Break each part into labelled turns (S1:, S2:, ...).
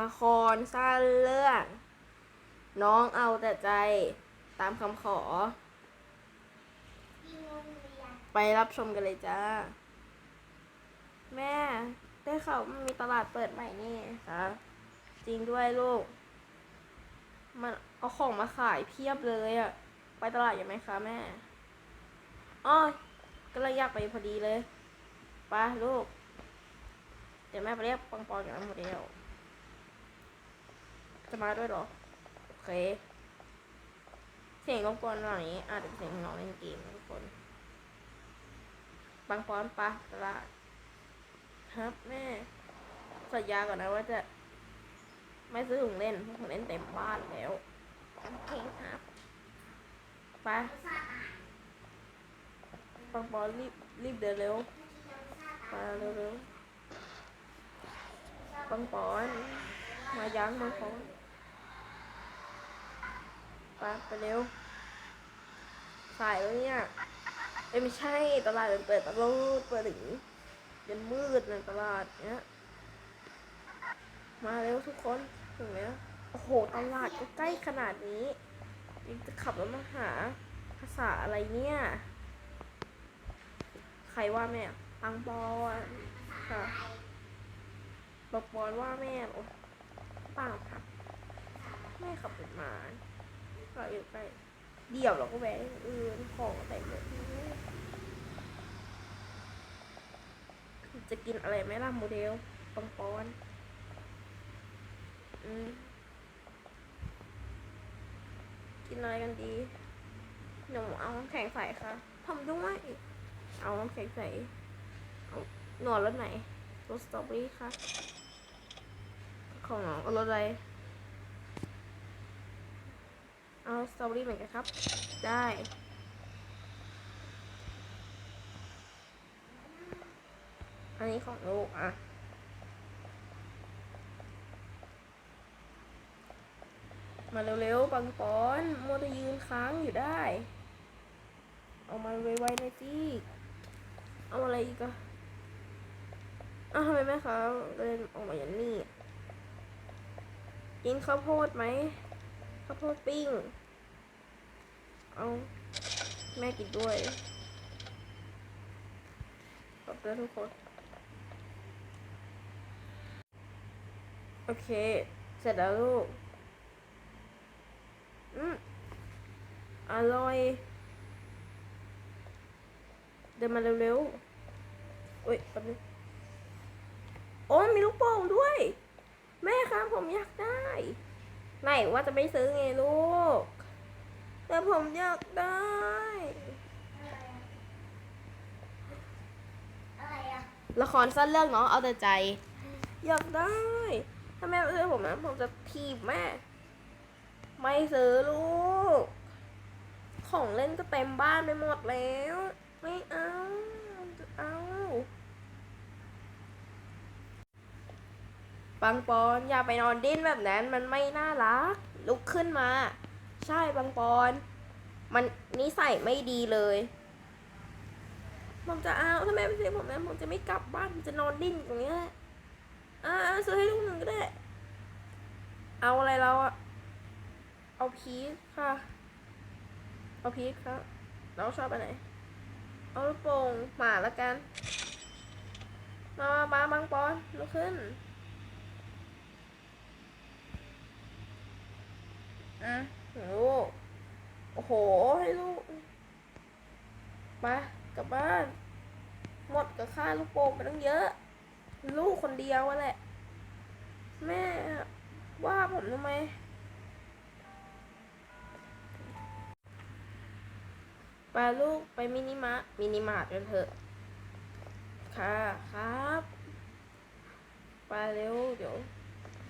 S1: ละครสั้นเรื่อง น้องเอาแต่ใจตามคำขอ ไปรับชมกันเลยจ้า แม่ ได้ข่าวมันมีตลาดเปิดใหม่นี่คะจริงด้วยลูก มันเอาของมาขายเพียบเลยอะไปตลาดยังไหมคะแม่อ้อก็เลยอยากไปพอดีเลยไปลูก เดี๋ยวแม่ไปเรียกปังปอนกับน้ำโมเดล จะมาด้วยเหรอ โอเค เสียงรบกวนหน่อยอาจจะเป็นเสียงน้องเล่นเกมนะทุกคน บางปอนปะตลาดครับแม่สัญญาก่อนนะว่าจะ ไม่ซื้อของเล่นเพราะของเล่นเต็มบ้านแล้วโอเคครับไปบางปอนรีบรีบเดินเร็วไปเร็วเร็วบางปอนมายังบางปอน ไปไปเร็ว สายแล้วเนี่ยเอ้ไม่ใช่ตลาดเปิดตลอดเปิดถึงยันมืดในตลาดเนี้ย มาเร็วทุกคนถึงแล้วโอ้โหตลาดก็ใกล้ขนาดนี้ยังจะขับรถมาหาภาษาอะไรเนี่ย ใครว่าแม่ปังบอลค่ะบอกบอลว่าแม่เหรอเปล่าครับแม่ขับรถมา ก็อยู่ใกล้เดี๋ยวเราก็แวะอย่างอื่นของแต่งเลยจะกินอะไรไหมล่ะโมเดลปังปอนอืมกินอะไรกันดีหนูเอาน้ำแข็งใสค่ะทำด้วย เอาน้ำแข็งใสเอาหนวดรสไหนรสสตรอเบอรี่ค่ะ ของน้องรสอะไร เอาสตรอเบอรี่เหมือนกันครับ ได้ อันนี้ของลูกอะมาเร็วๆปังปอนมัวแต่ยืนค้างอยู่ได้ เอามาไวๆหน่อยสิเอาอะไรอีกอะอ้าวทำไมแม่คะเดินออกมาอย่างนี้ กินข้าวโพดไหมข้าวโพดปิ้ง เอาแม่กินด้วยขอบคุณทุกคน โอเค เสร็จแล้วลูก อืมอร่อย เดินมาเร็วๆโอ้ยแป๊บนึงโอ้มีลูกโป่งด้วย แม่ครับผมอยากได้ไหนว่าจะไม่ซื้อไงลูก แต่ผมอยากได้ละครสั้นเรื่องน้องเอาแต่ใจ อยากได้ ถ้าแม่ไม่ซื้อผมนะผมจะทีบแม่ ไม่ซื้อลูก ของเล่นก็เต็มบ้านไปหมดแล้ว ไม่เอาจะเอาปังปอนอย่าไปนอนดิ้นแบบนั้นมันไม่น่ารัก ลุกขึ้นมา ใช่ปังปอน มันนิสัยไม่ดีเลยผมจะเอาถ้าแม่ไม่ซื้อผมนะผมจะไม่กลับบ้านผมจะนอนดิ้นตรงเนี้ยอ่าซื้อให้ลูกหนึ่งก็ได้ เอาอะไรเราอะเอาพีชค่ะ เอาพีชครับเราชอบอันไหน เอาลูกโป่งหมาละกัน มามามาบางปอนลุกขึ้นอะ ลูกโอ้โห ให้ลูกไปกลับบ้าน หมดกับค่าลูกโป่งไปตั้งเยอะ ลูกคนเดียวอะแหละ แม่ ว่าผมทำไมไปลูกไปมินิมาร์ทมินิมาร์ทกันเถอะ ค่ะครับ ไปเร็ว เดี๋ยว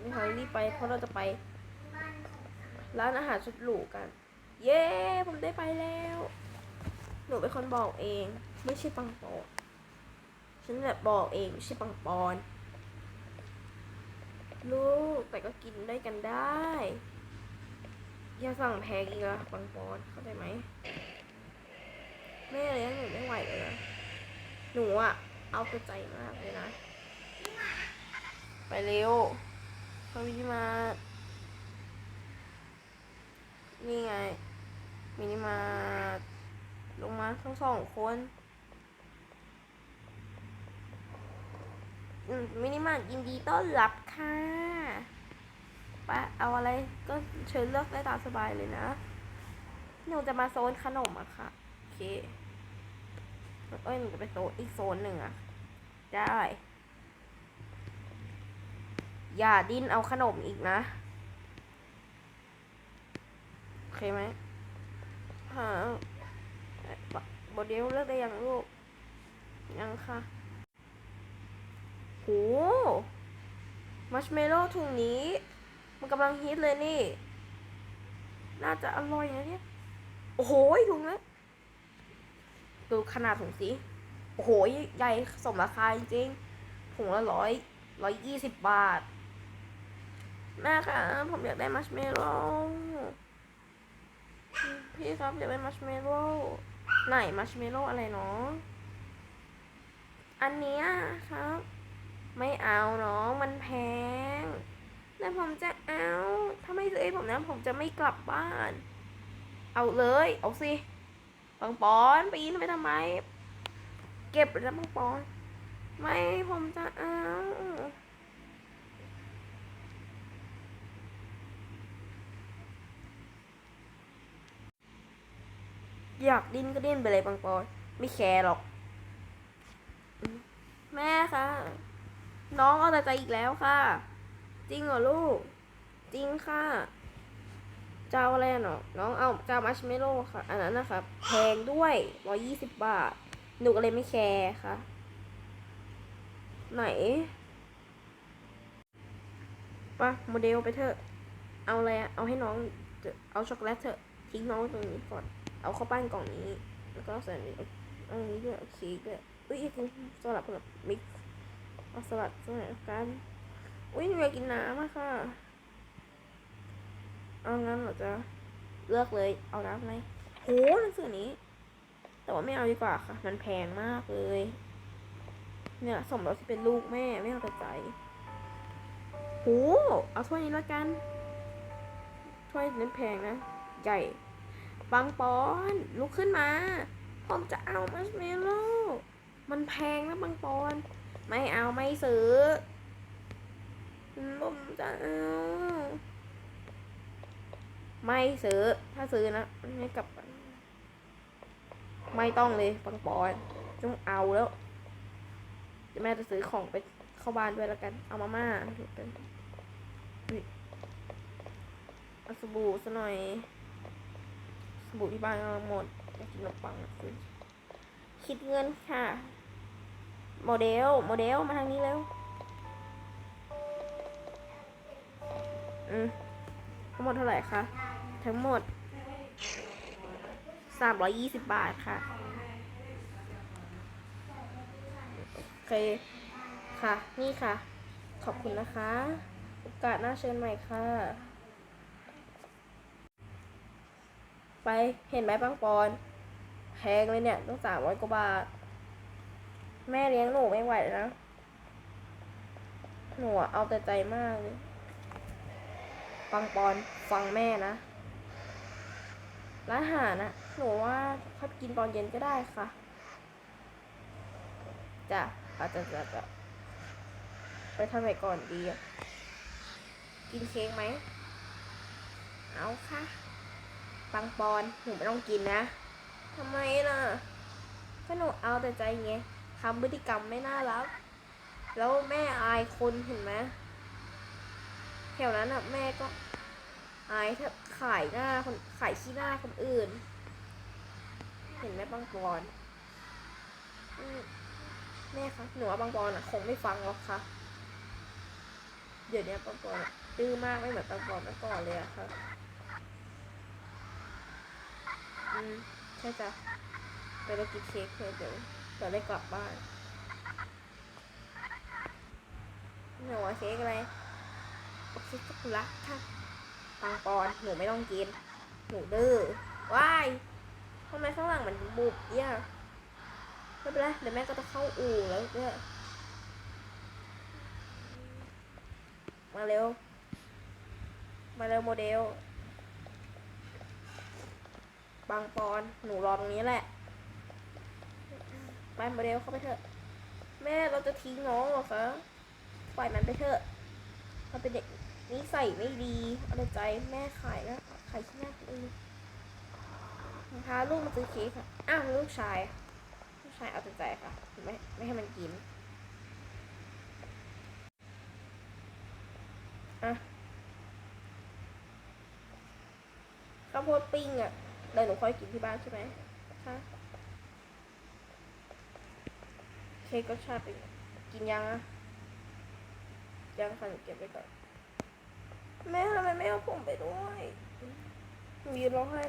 S1: นี่เขารีบไปเพราะเราจะไป ร้านอาหารสุดหรูกัน เย้ ผมได้ไปแล้ว หนูเป็นคนบอกเอง ไม่ใช่ปังปอนฉันแบบบอกเองไม่ใช่ปังปอนลูกแต่ก็กินได้กันได้ อย่าสั่งแพงอีกละปังปอนเข้าใจไหมแม่เลี้ยงหนูไม่ไหวเลยนะหนูอะเอาใจมากเลยนะ ไปเร็วพอมิมา นี่ไง มินิมาลงมาทั้งสองคนมินิมาร์ทยินดีต้อนรับค่ะไปะเอาอะไรก็เชิญเลือกได้ตามสบายเลยนะ หนูจะมาโซนขนมอะค่ะ โอเค เอ้ยหนูจะไปโซนอีกโซนหนึ่งอะได้ อย่าดิ้นเอาขนมอีกนะ โอ เคไหมหาบอดเดลเลือกได้ยังลูก ยังค่ะโหมัชเมลโล่ถุงนี้ มันกำลังฮิตเลยนี่ น่าจะอร่อยนะเนี่ย โอ้โหถุงนี้ดูขนาดถุงสิ โอ้โห ใหญ่สมราคาจริงๆถุงละร้อยร้อยยี่สิบบาท แม่คะผมอยากได้มัชเมลโล่ พี่ครับอยากได้มัชเมลโล่ไหนมัชเมลโล่อะไรเนาะอันนี้ครับ ไม่เอาเน้องมันแพงแต่ผมจะเอาถ้าไม่ซื้อให้ผมนะผมจะไม่กลับบ้าน เอาเลย เอาสิปังปอนปีนไปทำไม เก็บแล้วปังปอน ไม่ผมจะเอา อยากดิ้นก็ดิ้นไปเลยปังปอนไม่แคร์หรอก แม่คะน้องเอาแต่ใจอีกแล้วค่ะ จริงเหรอลูก จริงค่ะเจ้าอะไรเนาะน้องเอาเจ้ามัชเมโล่ค่ะ อันนั้นนะครับแพงด้วยร้อยี่สิบบาท หนูก็เลยไม่แคร์ค่ะ ไหนปะโมเดลไปเถอะ เอาอะไรอะเอาให้น้อง เอาช็อกโกแลตเถอะ ทิ้งน้องตรงนี้ก่อน เอาเข้าปั้นกล่องนี้ แล้วก็ใส่อันนี้เอาอันนี้ด้วยเอาเค้กด้วยอุ้ยอยากกินสลัดกับมิกซ์เอาสลัดสลัดกันอุ้ยหนูอยากกินน้ำอะค่ะ เอางั้นเราจะเลือกเลยเอาน้ำไหมโหหนังสือนี้ แต่ว่าไม่เอาดีกว่าค่ะ มันแพงมากเลย เนี่ยสมเรสที่เป็นลูกแม่ไม่เอาแต่ใจโหเอาถ้วยนี้แล้วกันถ้วยนี้แพงนะ ใหญ่ บางปอนลุกขึ้นมา ผมจะเอามัชเมลโล่มันแพงนะบางปอน ไม่เอาไม่ซื้อผมจะเอา ไม่ซื้อ ถ้าซื้อนะไม่กลับบ้าไม่ต้องเลยปังปอนต้องเอาแล้วแม่จะซื้อของไปเข้าบ้านด้วยแล้วกัน เอามาม่าดูกันอุ๊ยเอาสบู่ซะหน่อย บู่ที่บ้านหมดอยากกินขนมปังคิดเงินค่ะ โมเดล โมเดล มาทางนี้เร็ว อืมทั้งหมดเท่าไหร่คะ ทั้งหมดสามร้อยยี่สิบบาทค่ะ โอเค ค่ะ นี่ค่ะ ขอบคุณนะคะ โอกาสหน้าเชิญใหม่ค่ะ ไปเห็นไหมปังปอนแพงเลยเนี่ยต้องสามร้อยกว่าบาท แม่เลี้ยงหนูไม่ไหวแล้วนะหนูเอาแต่ใจมากเลยปังปอนฟังแม่นะร้านอาหารนะหนูว่าถ้ากินตอนเย็นก็ได้ค่ะจ้ะอาจจะจะจะไปทำไหนก่อนดี กินเค้กไหม เอาค่ะ ปังปอนหนูไม่ต้องกินนะทำไมล่ะก็หนูเอาแต่ใจไงทำพฤติกรรมไม่น่ารัก แล้วแม่อายคนเห็นไหมแถวนั้นอะแม่ก็อายถ้าขายหน้าคนขายขี้หน้าคนอื่น เห็นไหมบางปอนอแม่คะหนูว่าบางปอนอะ คงไม่ฟังหรอกค่ะเดี๋ยวนี้บางปอนดื้อมากไม่เหมือนบางปอนเมื่อก่อนเลยอะค่ะ อืมใช่จ้ะไปเรากินเค้กเถอเดี๋ยวเราได้กลับบ้านหนูว่าเค้กอะไรโอเคก็รักค่ะปังปอนหนูไม่ต้องกินหนูดื้อว้ายทำไมข้างหลังมันบุบเนี่ยไม่เป็นไรเดี๋ยวแม่ก็จะเข้าอู่แล้วเนี่ยมาเร็ว มาเร็วโมเดล บางปอน หนูรอตรงนี้แหละ ไปโมเดลเข้าไปเถอะ แม่เราจะทิ้งน้องเหรอคะ ปล่อยมันไปเถอะมันเป็นเด็กนิสัยไม่ดีเอาใจแม่ขายนะขายที่หน้าคนอื่นพาลูกมาซื้อเค้กค่ะ อ้าวลูกชาย ลูกชายเอาใจค่ะ ไม่ไม่ให้มันกิน อะข้าวโพดปิ้งอะ เดี๋ยหนูค่อยกินที่บ้านใช่ไหมคะเค้กก็ชาติเป็นไงกินยังอะยังค่ะหนูเก็บไว้ก่อนแม่ทำไมไม่เอาผมไปด้วยหนูยืนร้องไห้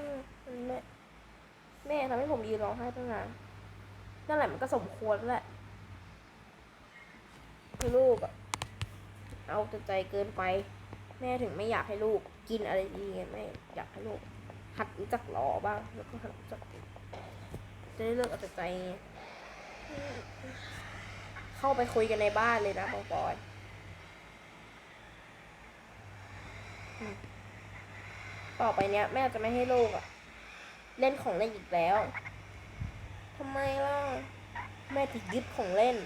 S1: แม่แม่ทำให้ผมยืนร้องไห้ตั้งนานนั่นแหละมันก็สมควรแหละคือลูกอะเอาแต่ใจเกินไป แม่ถึงไม่อยากให้ลูก กินอะไรดีไงแม่อยากให้ลูก หัดรู้จักรอบ้างแล้วก็หัดรู้จักจะได้เลิกเอาแต่ใจ เข้าไปคุยกันในบ้านเลยนะบางปอนต่อไปเนี้ย แม่จะไม่ให้ลูกอะเล่นของเล่นอีกแล้วทำไมล่ะแม่จะยึดของเล่น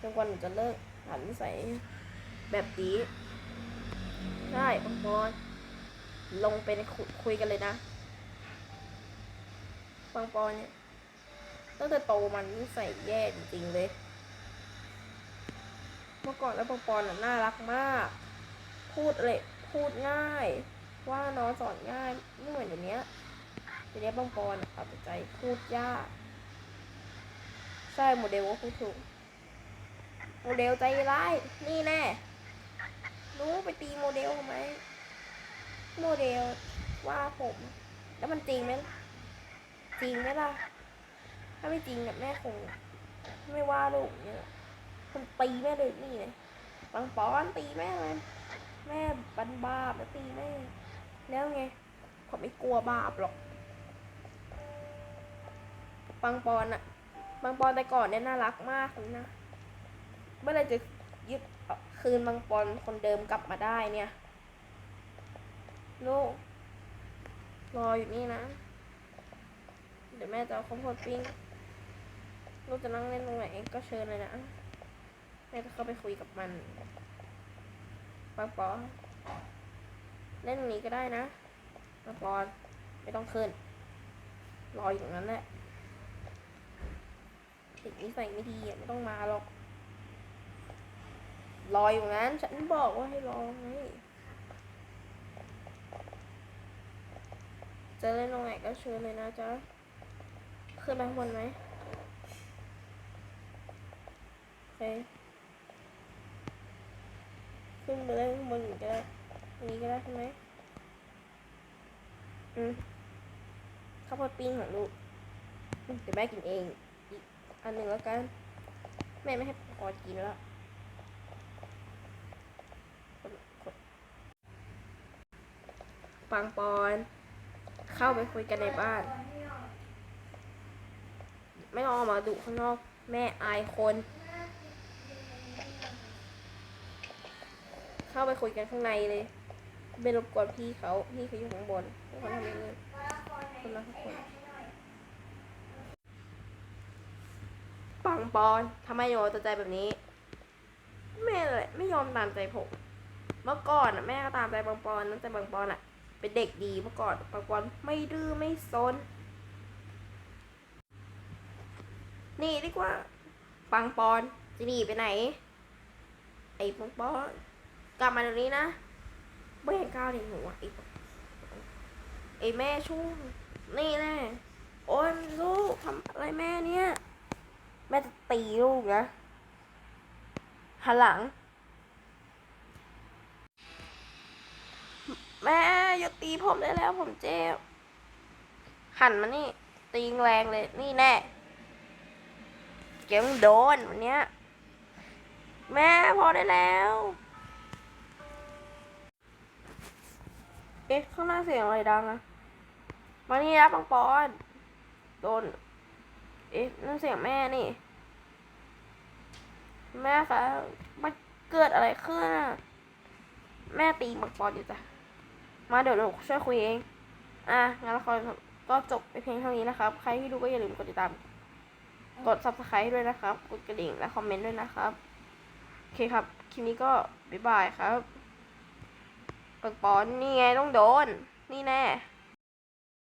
S1: จนกว่าหนูจะเลิกหันนิสัยแบบนี้ได้บางปอน ลงไปในคุคยกันเลยนะปังปอนเนี่ยตั้งแต่โตมันนิสัยแย่จริงๆเลย เมื่อก่อนแล้วปังปอนน่ะน่ารักมาก พูดอะไรพูดง่าย ว่าน้องสอนง่ายไม่เหมือนเดี๋ยวนี้เดี๋ยวนี้ปังปอนน่ะเอาใจพูดยาก ใช่โมเดลก็พูดถูกโมเดลใจร้าย นี่แน่รู้ไปตีโมเดลทำไม โมเดลว่าผม แล้วมันจริงไหมจริงไหมล่ะ ถ้าไม่จริงเนี่ยแม่คงไม่ว่าลูกเนี่ยมันตีแม่เลยนี่เลยบางปอนตีแม่เลยแม่บันบาปแล้วตีแม่ แล้วไงผมไม่กลัวบาปหรอกบางปอนอะบางปอนแต่ก่อนเนี่ยน่ารักมากเลยนะเมื่อไรจะยึดคืนบางปอนคนเดิมกลับมาได้เนี่ย ลูกรออยู่นี่นะ เดี๋ยวแม่จะเอาข้าวโพดปิ้ง ลูกจะนั่งเล่นตรงไหนก็เชิญเลยนะ แม่จะเข้าไปคุยกับมันปังปอเล่นตรงนี้ก็ได้นะปังปอนไม่ต้องขึ้น รออยู่ตรงนั้นแหละเด็กนิสัยไม่ดีอะไม่ต้องมาหรอก รออยู่งั้นฉันบอกว่าให้รอไง จะเล่นตรงไหนก็เชิญเลยนะจ๊ะ ขึ้นไปข้างบนไหมโอเค ขึ้นไปเล่นข้างบนก็ได้นี้ก็ได้ใช่ไหมอืมข้าวโพดปิ้งของลูกเดี๋ยวแม่กินเอง อีกอันหนึ่งแล้วกัน แม่ไม่ให้พอกินแล้วปังปอน เข้าไปคุยกันในบ้าน ไม่ต้องออกมาดุข้างนอก แม่อายคน เข้าไปคุยกันข้างในเลยไม่รบกวนพี่เขาพี่เขาอยู่ข้างบนทุกคนทำยังไงคนละทุกคนปังปอนทำไมโยตัดใจแบบนี้ แม่เลยไม่ยอมตามใจผม เมื่อก่อนอะแม่ก็ตามใจปังปอนนั่นแต่ปังปอนอะ เป็นเด็กดีเมื่อก่อนปังปอนไม่ดื้อไม่ซนนี่ดีกว่า ปังปอนจะหนีไปไหน ไอ้ปังปอนกลับมาเดี๋ยวนี้นะไม่เห็นก้าวเห็นหนูไอ้ไอ้แม่ช่วงนี่แน่โอ้ยลูกทำอะไรแม่เนี่ย แม่จะตีลูกนะหันหลัง แม่ อย่าตีผมได้แล้วผมเจ็บหันมานี่ ตีแรงเลยนี่แน่เกมงโดนวันเนี้ยแม่พอได้แล้วเอ๊ะข้างหน้าเสียงอะไรดังอะมานี่นะปังปอนโดน เอ๊ะนั่นเสียงแม่นี่ แม่คะมันเกิดอะไรขึ้น แม่ตีบักปอนอยู่จ้ะ มาเดี๋ยวหนูช่วยคุยเอง อะงานละครก็จบไปเพียงเท่านี้นะครับ ใครที่ดูก็อย่าลืมกดติดตาม กด subscribe ด้วยนะครับ กดกระดิ่งและคอมเมนต์ด้วยนะครับ โอเคครับ คลิปนี้ก็บ๊ายบายครับบักปอนนี่ไงต้องโดน นี่แน่